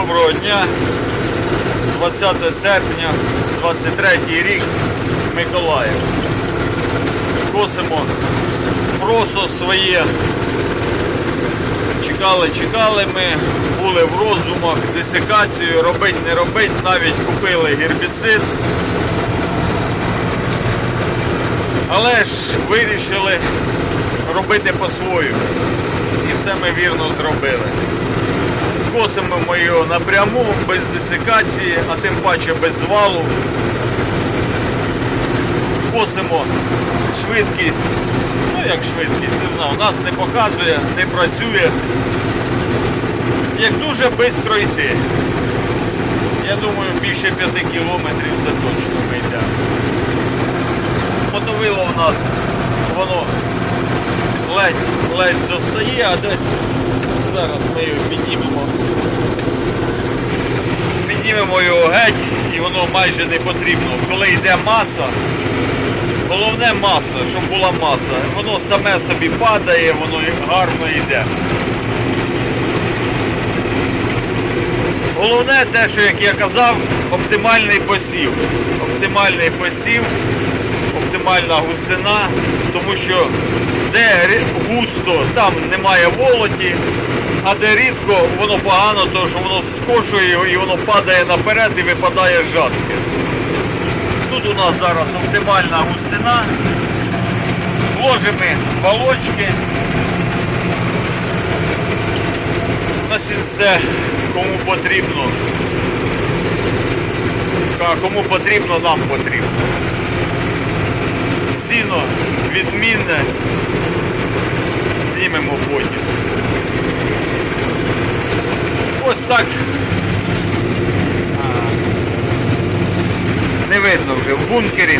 Доброго дня. 20 серпня, 23 рік, Миколаїв. Косимо просо своє. Чекали, чекали ми, були в роздумах, десикацію, робить, не робить, навіть купили гербіцид. Але ж вирішили робити по-своєму. І все ми вірно зробили. Косимо його напряму, без десикації, а тим паче без звалу. Косимо швидкість, ну як швидкість, не знаю, нас не показує, не працює. Як дуже швидко йти. Я думаю, більше 5 кілометрів це точно ми йдемо. Мотовило у нас, воно ледь, ледь достає, а десь зараз ми його піднімемо. Піднімемо його геть і воно майже не потрібно. Коли йде маса, головне маса, щоб була маса. Воно саме собі падає, воно гарно йде. Головне те, що як я казав, оптимальний посів. Оптимальний посів, оптимальна густина, тому що де густо, там немає волоті, а де рідко, воно погано, тому що воно скошує його і воно падає наперед і випадає з жатки. Тут у нас зараз оптимальна густина. Ложимо балочки. На сінце кому потрібно. А кому потрібно, нам потрібно. Сіно відмінне. Знімемо потім. Ось так. А, Не видно вже в бункері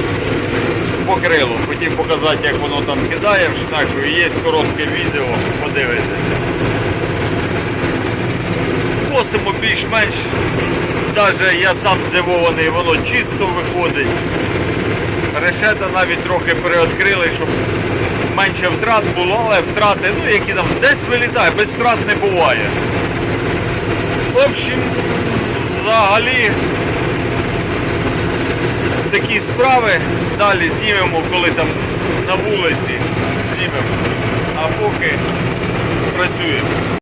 покрило. Хотів показати, як воно там кидає в шнаку. І Є коротке відео, подивитесь. Косимо більш-менш. Навіть я сам здивований, воно чисто виходить. Решета навіть трохи переоткрили, щоб менше втрат було, але втрати, ну які там десь вилітає, без втрат не буває. В общем, взагалі такі справи. Далі знімемо, коли там на вулиці знімемо. А поки працюємо.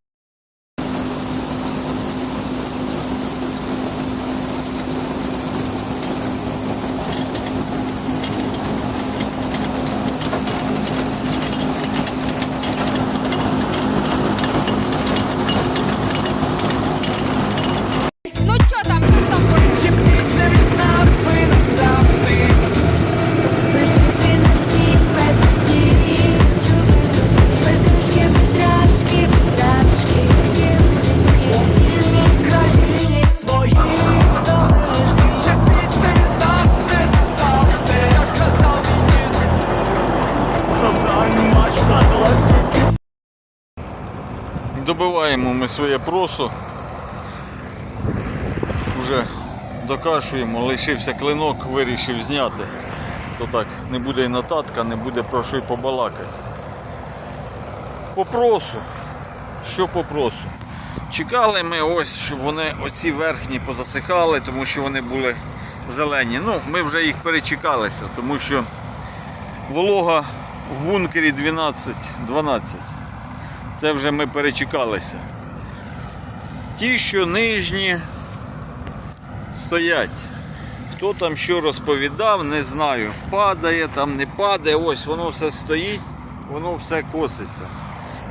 Добиваємо ми своє просо. Уже докашуємо, лишився клинок, вирішив зняти. То так не буде і нотатка, не буде про що й побалакати. По просу. Що по просу? Чекали ми ось, щоб вони оці верхні позасихали, тому що вони були зелені. Ну, ми вже їх перечекалися, тому що волога в бункері 12-12. Це вже ми перечекалися. Ті, що нижні стоять. Хто там що розповідав, не знаю. Падає, там не падає, ось воно все стоїть, воно все коситься.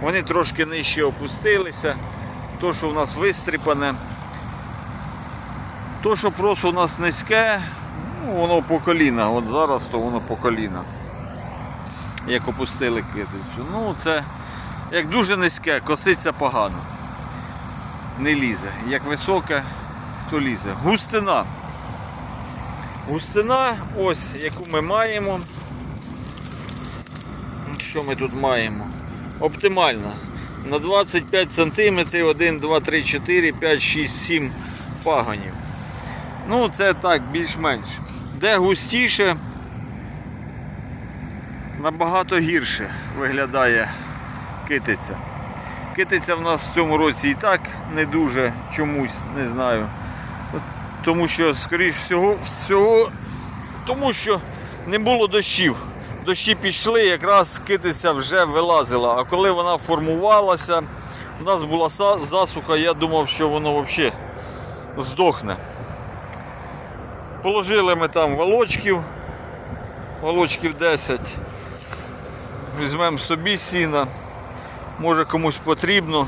Вони трошки нижче опустилися. То, що в нас вистріпане. То, що просто у нас низьке, ну, воно по коліна. От зараз то воно по коліна. Як опустили китицю. Ну, це як дуже низьке, коситься погано. Не лізе. Як високе, то лізе. Густина. Густина, ось яку ми маємо. Що ми тут маємо? Оптимальна. На 25 см 1, 2, 3, 4, 5, 6, 7 пагонів. Ну, це так, більш-менш. Де густіше, набагато гірше виглядає китиця. Китиця в нас в цьому році і так не дуже чомусь, не знаю. Тому що, скоріш всього, всього, тому що не було дощів. Дощі пішли, якраз китиця вже вилазила. А коли вона формувалася, у нас була засуха, я думав, що воно взагалі здохне. Положили ми там волочків, волочків 10. Візьмемо собі сіна. Може комусь потрібно,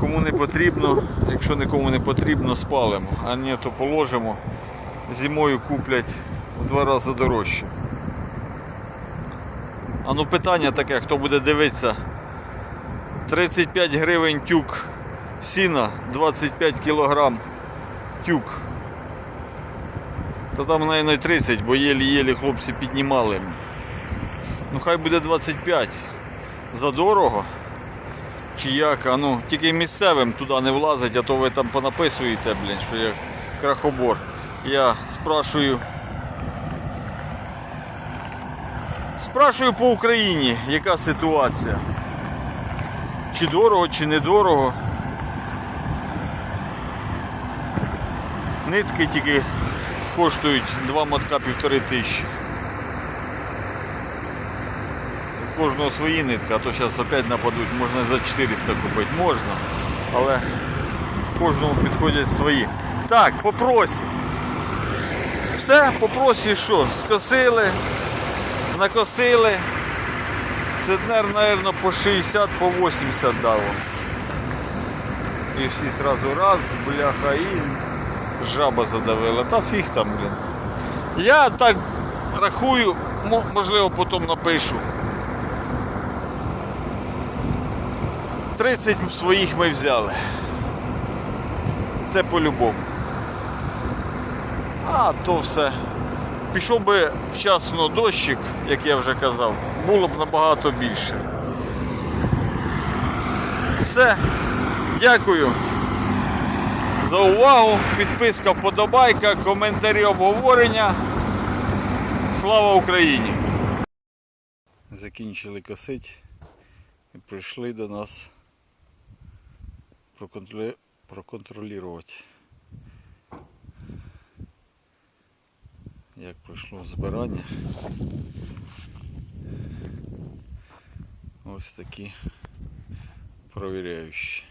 кому не потрібно, якщо нікому не потрібно, спалимо, а ні, то положимо. Зимою куплять в два рази дорожче. А ну питання таке, хто буде дивитися. 35 гривень тюк сіна, 25 кілограм тюк. Та там не 30, бо єлі-єлі хлопці піднімали. Ну хай буде 25. Задорого. Чи як? А ну, тільки місцевим туди не влазить, а то ви там понаписуєте, блін, що я крахобор. Я спрашую. Спрашую по Україні, яка ситуація. Чи дорого, чи недорого. Нитки тільки коштують два мотка півтори тисячі. У кожного свої нитки, а то зараз опять нападуть, можна за 400 купити, можна, але кожному підходять свої. Так, по просі. Все, по просі що? Скосили, накосили. Центнер, мабуть, по 60, по 80 дало. І всі сразу раз, бляха, і жаба задавила. Та фіг там, блін. Я так рахую, можливо, потім напишу. 30 своїх ми взяли. Це по-любому. А то все. Пішов би вчасно дощик, як я вже казав, було б набагато більше. Все. Дякую за увагу. Підписка, вподобайка, коментарі, обговорення. Слава Україні! Закінчили косить і прийшли до нас проконтролю- проконтролювати. Як пройшло збирання. Ось такі провіряючі.